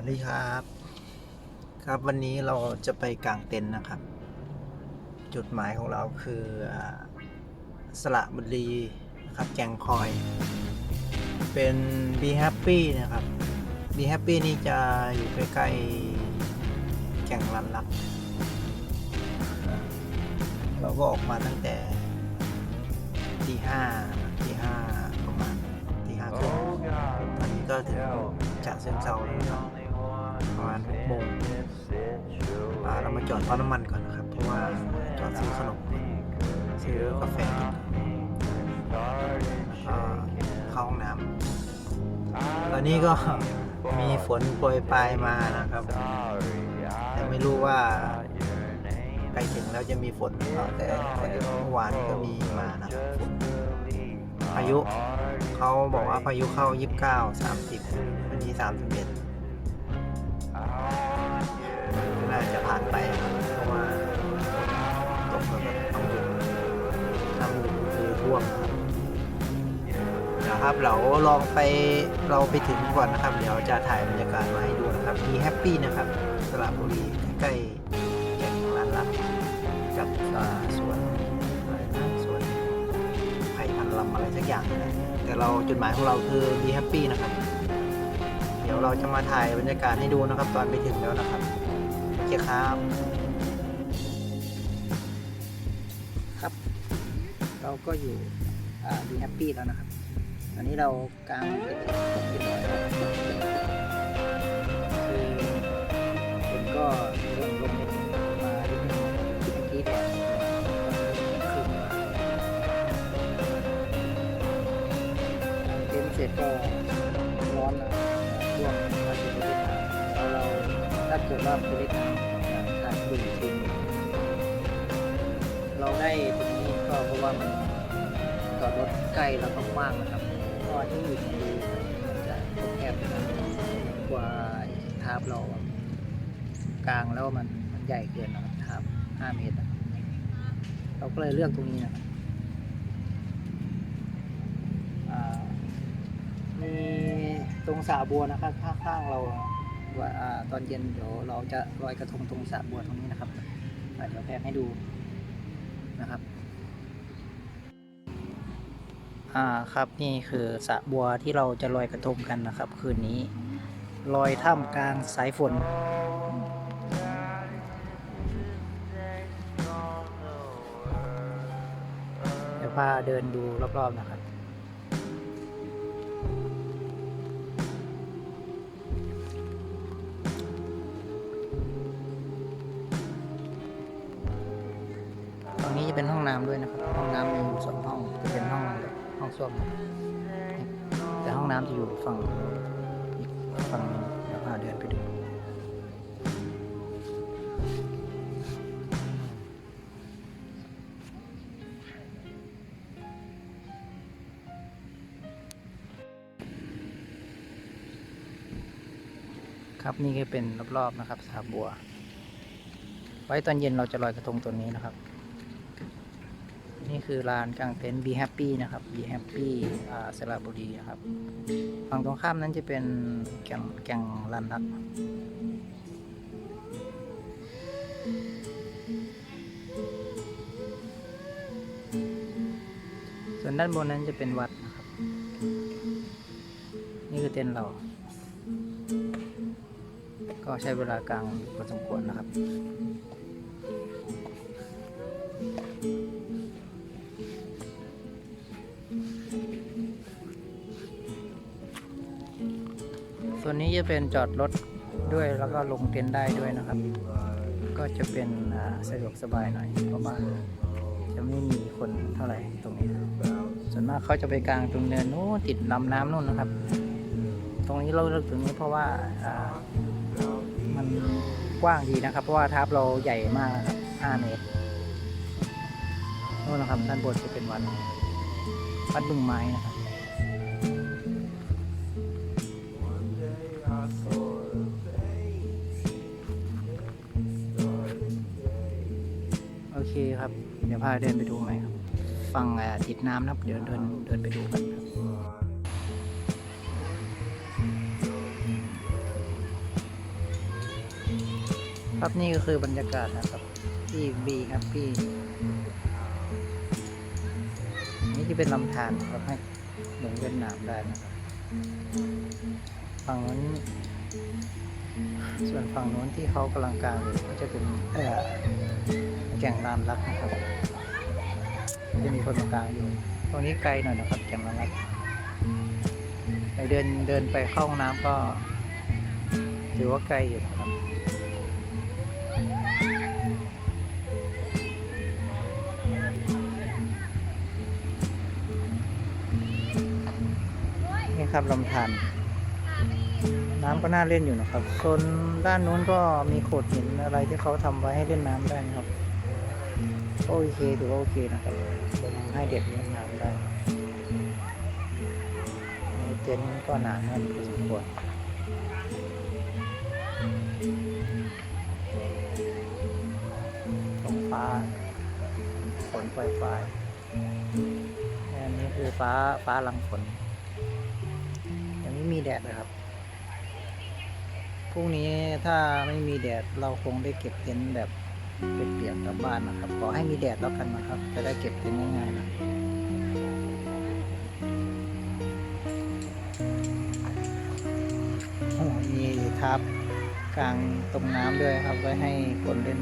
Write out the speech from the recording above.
วัสดีครับ ครับวันนี้เราจะไปกางเต็นท์นะครับ จุดหมายของเราคืออ่าสระบุรีนะครับแกงคอย เป็น Be Happy นะครับ Be Happy นี่จะอยู่ใกล้ๆแก่งลันลัก เราก็ออกมาตั้งแต่ตีห้าตีห้าประมาณตีห้าครึ่งตอนนี้ก็ถึงจากเซนเซาแล้ว ณหกโมงอ่าเรามาจอดปั๊มน้ำมันก่อนนะครับ เพราะว่าจอดซื้อขนมซื้อกาแฟเข้าห้องน้ำตอนนี้ก็มีฝนโปรยปลายมานะครับ แต่ไม่รู้ว่าใกล้ถึงแล้วจะมีฝนหรือเปล่าแต่เมื่อวานก็มีมานะพายุเขาบอกว่าพายุเข้า 29 30 วันนี้ 31 ครับเราลองไปเราไปถึงก่อนนะครับ เดี๋ยวจะถ่ายบรรยากาศมาให้ดูนะครับมีแฮปปี้นะครับสระบุรีใกล้แก่งลานลักกับสวนอะไรนะสวนไผ่พันลำอะไรสักอย่างนะแต่เราจุดหมายของเราคือดีแฮปปี้นะครับ เดี๋ยวเราจะมาถ่ายบรรยากาศให้ดูนะครับ ตอนไปถึงแล้วนะครับโอเคครับครับ เราก็อยู่ดีแฮปปี้แล้วนะครับ อนนี้เรากางเต็นท์เรียบร้อยแล้วคือฝนก็ลงลงมานิดนึงเมื่อกี้แดดขึ้นมากางเต็นท์เสร็จก็ร้อนแล้วช่วงมาถึงประเทศไทยแล้วเราถ้าเกิดว่าประเทศไทยทางดูอีกทีเราได้ตรงนี้ก็เพราะว่ามันจอดรถใกล้แล้วก็กว้างนะครับ ก็ที่อื่นดูมันจะแคบกว่าทาบเรากลางแล้วมันมันใหญ่เกินนะครับทาบ5เมตร เราก็เลยเลือกตรงนี้นะครับมีตรงสระบัวนะครับข้างๆเราว่าตอนเย็นเดี๋ยวเราจะลอยกระทงตรงสระบัวตรงนี้นะครับเดี๋ยวแพกให้ดูนะครับ อ่าครับนี่คือสระบัวที่เราจะลอยกระทงกันนะครับ คืนนี้ลอยท่ามกลางสายฝน เดี๋ยวพาเดินดูรอบๆนะครับ ตรงนี้จะเป็นห้องน้ำด้วยนะครับ ห้องน้ำมีอยู่สองห้องจะเป็นห้อง ห้องส้วมนะครับแต่ห้องน้ำจะอยู่ฝั่งอีกฝั่งหนึงเดี๋ยวพาเดินไปดูครับนี่ก็เป็นรอบๆนะครับสาบัว ไว้ตอนเย็นเราจะลอยกระทงตัวนี้นะครับ นี่คือลานกลางเต็นท์ Be Happy นะครับ Be Happy สระบุรีนะครับ ฝั่งตรงข้ามนั้นจะเป็นแก่งแก่งลันลักส่วนด้านบนนั้นจะเป็นวัดนะครับ นี่คือเต็นท์เรา ก็ใช้เวลากลางพอสมควรนะครับ ส่วนนี้จะเป็นจอดรถด้วยแล้วก็ลงเต็นท์ได้ด้วยนะครับ ก็จะเป็นสะดวกสบายหน่อยเพราะว่าจะไม่มีคนเท่าไหร่ตรงนี้ ส่วนมากเขาจะไปกลางตรงเนินนู้นติดลำน้ำนู่นนะครับ ตรงนี้เราเลือกตรงนี้เพราะว่าอ่ามันกว้างดีนะครับ เพราะว่าทับเราใหญ่มากนะครับ5เมตร นู่นนะครับด้านบนจะเป็นวัดวัดบึงไม้นะครับโอเคครับ เดี๋ยวพาเดินไปดูใหมครับฟังอ่าติดน้ำนะครับเดี๋ยวเดินเดินไปดูกันครับครับนี่ก็คือบรรยากาศนะครับ ที่บีครับพี่ นี่เป็นลำธารครับให้ลงเล่นน้ำได้นะครับฝั่งนู้นส่วนฝั่งนู้นที่เขากำลังกลางอยู่ก็จะเป็นเอ่แก่งลานรักนะครับ จะมีคนกลางอยู่ ตรงนี้ไกลหน่อยนะครับแก่งลานรักไปเดินเดินไปเข้าห้องน้ำก็ถือว่าไกลอยู่นะครับ ครับลำธารน้ำก็น่าเล่นอยู่นะครับโซนด้านนู้นก็มีโขดหินอะไรที่เขาทำไว้ให้เล่นน้ำได้นะครับ โอเคถือว่าโอเคนะครับจะทำให้เด็กเล่นน้ำได้ในเต็นท์ก็หนาแน่นพอสมควรท้องฟ้าฝนปล่อยๆอันนี้คือฟ้าฟ้าหลังฝนยังไมีแดดเลยครับพรุ่งนี้ถ้าไม่มีแดดเราคงได้เก็บเต็นท์แบบเปียกๆกลับบ้านนะครับขอให้มีแดดแล้วกันนะครับ จะได้เก็บเต็นท์ง่ายๆนะโอ้มีทับกลางตรงน้ำด้วยครับไว้ให้คนเล่น